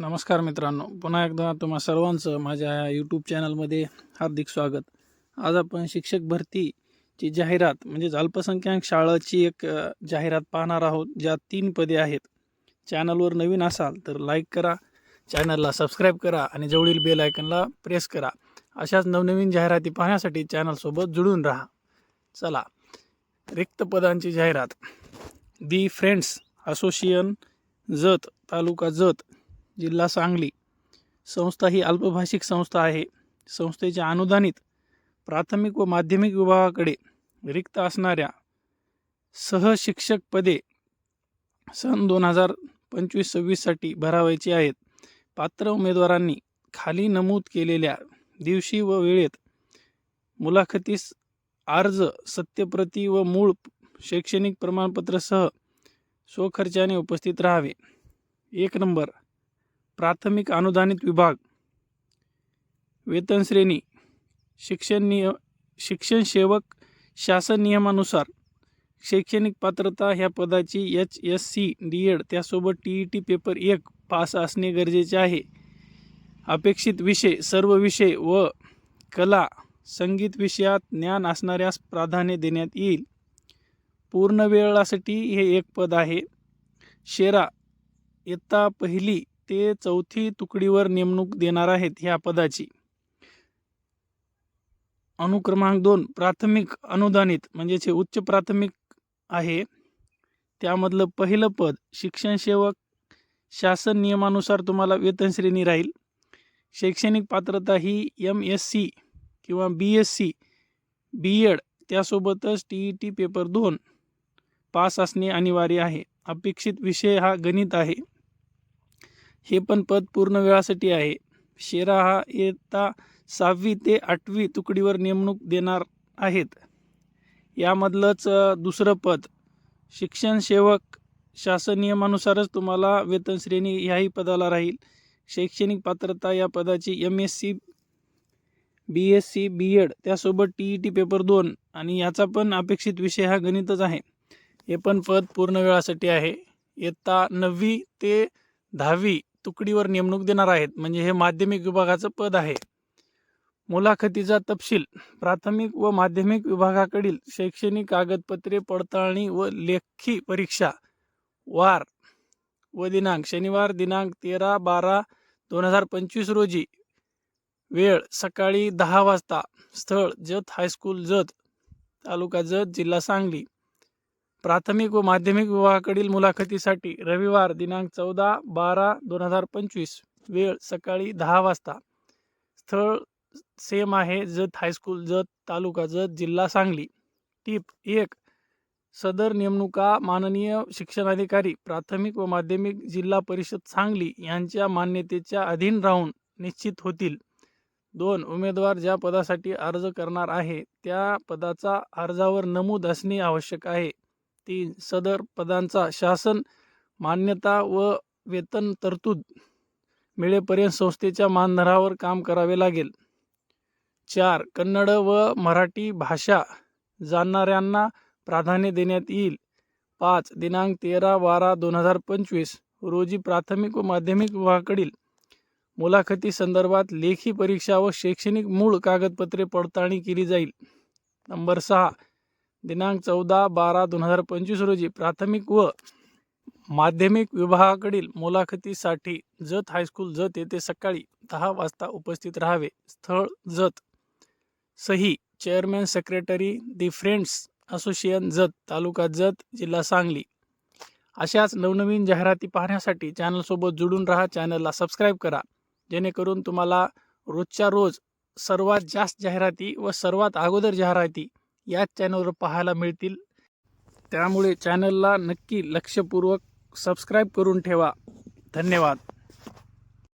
नमस्कार मित्रांनो. पुन्हा एकदा तुम्हा सर्वांचं माझ्या यूट्यूब चॅनलमध्ये हार्दिक स्वागत. आज आपण शिक्षक भरतीची जाहिरात म्हणजे अल्पसंख्याक शाळाची एक जाहिरात पाहणार आहोत. ज्या तीन पदे आहेत. चॅनलवर नवीन असाल तर लाईक करा. चॅनलला सबस्क्राईब करा आणि जवळील बेल आयकनला प्रेस करा. अशाच नवनवीन जाहिराती पाहण्यासाठी चॅनलसोबत जुळून राहा. चला रिक्त पदांची जाहिरात. The friends association Jath taluka Jath. जिल्हा सांगली. संस्था ही अल्पभाषिक संस्था आहे. संस्थेच्या अनुदानित प्राथमिक व माध्यमिक विभागाकडे रिक्त असणाऱ्या सहशिक्षक पदे सन दोन हजार पंचवीस सव्वीससाठी भरावायची आहेत. पात्र उमेदवारांनी खाली नमूद केलेल्या दिवशी व वेळेत मुलाखतीस अर्ज सत्यप्रती व मूळ शैक्षणिक प्रमाणपत्रसह स्वखर्चाने उपस्थित राहावे. एक नंबर प्राथमिक अनुदानित विभाग. वेतन श्रेणी. शिक्षण निय शिक्षण सेवक शासन नियमानुसार शैक्षणिक पात्रता ह्या पदाची H S C D Ed त्यासोबत टी ई टी पेपर एक पास असणे गरजेचे आहे. अपेक्षित विषय सर्व विषय व कला संगीत विषयात ज्ञान असणाऱ्यास प्राधान्य देण्यात येईल. पूर्ण वेळासाठी हे एक पद आहे. शेरा इयत्ता पहिली ते चौथी तुकडीवर नेमणूक देणार आहेत ह्या पदाची. अनुक्रमांक दोन प्राथमिक अनुदानित म्हणजे जे उच्च प्राथमिक आहे. त्यामधलं पहिलं पद शिक्षण सेवक शासन नियमानुसार तुम्हाला वेतन श्रेणी राहील. शैक्षणिक पात्रता ही एम एस सी किंवा B S C B Ed त्यासोबतच टी ई टी पेपर दोन पास असणे अनिवार्य आहे. अपेक्षित विषय हा गणित आहे. हे पण पद पूर्ण वेळासाठी आहे. शेरा हा येता सहावी ते आठवी तुकडीवर नेमणूक देणार आहेत. यामधलंच दुसरं पद. शिक्षण सेवक शासन नियमानुसारच तुम्हाला वेतन श्रेणी ह्याही पदाला राहील. शैक्षणिक पात्रता या पदाची M S C B S C B Ed त्यासोबत टी ई टी पेपर दोन आणि याचा पण अपेक्षित विषय हा गणितच आहे. हे पण पद पूर्ण वेळासाठी आहे. इयत्ता नववी ते दहावी तुकडीवर नेमणूक देणार आहेत. म्हणजे हे माध्यमिक विभागाचं पद आहे. मुलाखतीचा तपशील. प्राथमिक व माध्यमिक विभागाकडील शैक्षणिक कागदपत्रे पडताळणी व लेखी परीक्षा. वार. व दिनांक. शनिवार दिनांक तेरा बारा दोन हजार पंचवीस रोजी. वेळ. सकाळी दहा वाजता. स्थळ. जत. High school. जत. तालुका जत. जिल्हा सांगली. प्राथमिक व माध्यमिक विभागाकडील मुलाखतीसाठी रविवार दिनांक चौदा बारा दोन हजार पंचवीस वेळ सकाळी दहा वाजता. स्थळ सेम आहे जत हायस्कूल जत तालुका जत जिल्हा सांगली. टीप एक सदर नेमणुका माननीय शिक्षणाधिकारी प्राथमिक व माध्यमिक जिल्हा परिषद सांगली यांच्या मान्यतेच्या अधीन राहून निश्चित होतील. दोन उमेदवार ज्या पदासाठी अर्ज करणार आहे त्या पदाचा अर्जावर नमूद असणे आवश्यक आहे. तीन सदर पदांचा शासन मान्यता व वेतन तरतूद मिळेपर्यंत संस्थेच्या मानधरावर काम करावे लागेल. चार कन्नड व मराठी भाषा जाणणाऱ्यांना प्राधान्य देण्यात येईल. पाच दिनांक तेरा बारा दोन हजार पंचवीस रोजी प्राथमिक व माध्यमिक विभागाकडील मुलाखती संदर्भात लेखी परीक्षा व शैक्षणिक मूळ कागदपत्रे पडताळणी केली जाईल. नंबर सहा दिनांक चौदा बारा दोन हजार पंचवीस रोजी प्राथमिक व माध्यमिक विभागाकडील मुलाखतीसाठी जत हायस्कूल जत येथे सकाळी दहा वाजता उपस्थित राहावे. स्थळ जत. सही chairman secretary the friends association Jath taluka Jath जिल्हा सांगली. अशाच नवनवीन जाहिराती पाहण्यासाठी चॅनलसोबत जुडून राहा. चॅनलला सबस्क्राईब करा. जेणेकरून तुम्हाला रोजच्या रोज सर्वात जास्त जाहिराती व सर्वात अगोदर जाहिराती याच चॅनलवर पाहायला मिळतील. त्यामुळे चॅनलला नक्की लक्षपूर्वक सबस्क्राईब करून ठेवा. धन्यवाद.